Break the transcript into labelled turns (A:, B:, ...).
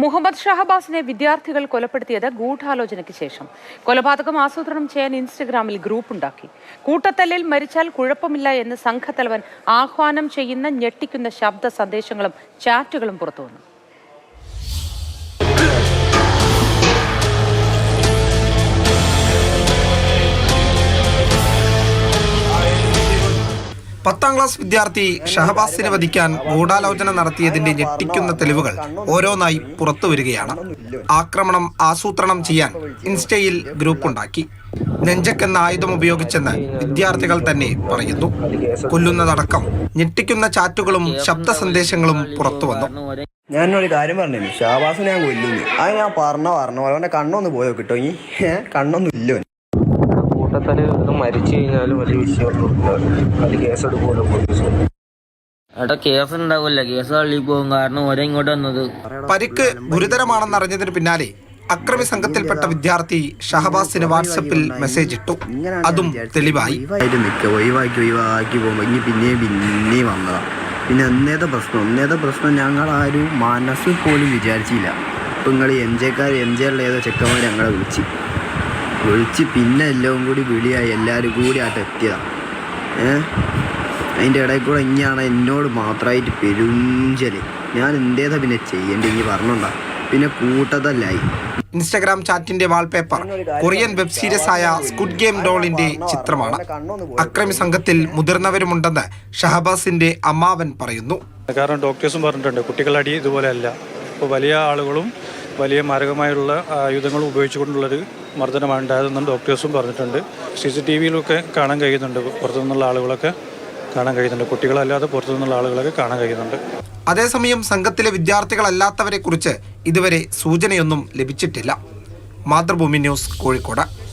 A: മുഹമ്മദ് ഷഹബാസിനെ വിദ്യാർത്ഥികൾ കൊലപ്പെടുത്തിയത് ഗൂഢാലോചനയ്ക്ക് ശേഷം. കൊലപാതകം ആസൂത്രണം ചെയ്യാൻ ഇൻസ്റ്റഗ്രാമിൽ ഗ്രൂപ്പ് ഉണ്ടാക്കി. കൂട്ടത്തല്ലിൽ മരിച്ചാൽ കുഴപ്പമില്ല എന്ന് സംഘത്തലവൻ ആഹ്വാനം ചെയ്യുന്ന ഞെട്ടിക്കുന്ന ശബ്ദ സന്ദേശങ്ങളും ചാറ്റുകളും പുറത്തുവന്നു.
B: പത്താം ക്ലാസ് വിദ്യാർത്ഥി ഷഹബാസിനെ വധിക്കാൻ ഗൂഢാലോചന നടത്തിയതിന്റെ ഞെട്ടിക്കുന്ന തെളിവുകൾ ഓരോന്നായി പുറത്തു വരികയാണ്. ആക്രമണം ആസൂത്രണം ചെയ്യാൻ ഇൻസ്റ്റയിൽ ഗ്രൂപ്പുണ്ടാക്കി. നെഞ്ചക്കെന്ന ആയുധം ഉപയോഗിച്ചെന്ന് വിദ്യാർത്ഥികൾ തന്നെ പറയുന്നു. കൊല്ലുന്നതടക്കം ഞെട്ടിക്കുന്ന ചാറ്റുകളും ശബ്ദ സന്ദേശങ്ങളും പുറത്തു വന്നു.
C: ഞാനൊരു കാര്യം പറഞ്ഞു ഷാബാസിനെ ഞാൻ കൊല്ലുന്നു. അത് ഞാൻ പറഞ്ഞ പറഞ്ഞ. പോലെ കണ്ണൊന്ന് പോയോ കിട്ടോ കണ്ണൊന്നും ഇല്ല.
D: കൂട്ടത്തിൽ മരിച്ചു കഴിഞ്ഞാലും വലിയ വിഷയമൊന്നുമില്ല അത് കേസെടുക്കുമല്ലോ പോലീസ്
E: കേസ് ഉണ്ടാവില്ല കേസ് തള്ളി പോകും. കാരണം ഓരോ ഇങ്ങോട്ട് വന്നത്.
B: പരിക്ക് ഗുരുതരമാണെന്നറിഞ്ഞതിന് പിന്നാലെ അക്രമി സംഘത്തിൽപ്പെട്ട വിദ്യാർത്ഥി ഷഹബാസിന് വാട്സപ്പിൽ മെസ്സേജ് ഇട്ടു. അതും തെളിവായി.
C: നിൽക്കുക. ഒഴിവാക്കി ഒഴിവാക്കി പോകുമ്പോൾ ഇനി പിന്നെയും പിന്നെയും വന്നതാ. പിന്നെ എന്നേത്തെ പ്രശ്നം. എന്നേത്തെ പ്രശ്നം ഞങ്ങൾ ആരും മനസ്സിൽ പോലും വിചാരിച്ചില്ല. ഇപ്പം നിങ്ങൾ എം ജെക്കാർ എം ഉള്ള ഏതോ ചെക്കന്മാർ ഞങ്ങളെ വിളിച്ച്. വിളിച്ച് പിന്നെ എല്ലാം കൂടി വിളിയായി. എല്ലാവരും കൂടി ആയിട്ട് എത്തിയതാണ് ഏ? അതിന്റെ ഇടയിൽ കൂടെ ഇനിയാണ് എന്നോട് മാത്രമായിട്ട് പെരുഞ്ചൽ. ഞാൻ എന്തേതാ പിന്നെ ചെയ്യേണ്ടി ഇനി പറഞ്ഞോണ്ടാ. പിന്നെ കൂട്ടതല്ലായി.
B: ഇൻസ്റ്റഗ്രാം ചാറ്റിന്റെ വാൾപേപ്പർ. കൊറിയൻ വെബ് സീരീസ് ആയ സ്കുഡ് ഗെയിം ഡോളിന്റെ ചിത്രമാണ്. അക്രമി സംഘത്തിൽ മുതിർന്നവരുമുണ്ടെന്ന് ഷഹബാസിന്റെ അമ്മാവൻ പറയുന്നു.
F: കാരണം ഡോക്ടേഴ്സും പറഞ്ഞിട്ടുണ്ട് കുട്ടികളടി അടി ഇതുപോലെ അല്ല. ഇപ്പോൾ വലിയ ആളുകളും വലിയ മാരകമായുള്ള ആയുധങ്ങൾ ഉപയോഗിച്ചുകൊണ്ടുള്ളൊരു മർദ്ദനമാണ് ഉണ്ടായതെന്നും ഡോക്ടേഴ്സും പറഞ്ഞിട്ടുണ്ട്. സി സി ടി വിയിലൊക്കെ കാണാൻ കഴിയുന്നുണ്ട്. പുറത്തുനിന്നുള്ള ആളുകളൊക്കെ കാണാൻ കഴിയുന്നുണ്ട്. കുട്ടികളല്ലാതെ പുറത്തുനിന്നുള്ള ആളുകളൊക്കെ കാണാൻ കഴിയുന്നുണ്ട്.
B: അതേസമയം സംഘത്തിലെ വിദ്യാർത്ഥികളല്ലാത്തവരെ കുറിച്ച് ഇതുവരെ സൂചനയൊന്നും ലഭിച്ചിട്ടില്ല. മാതൃഭൂമി ന്യൂസ് കോഴിക്കോട്.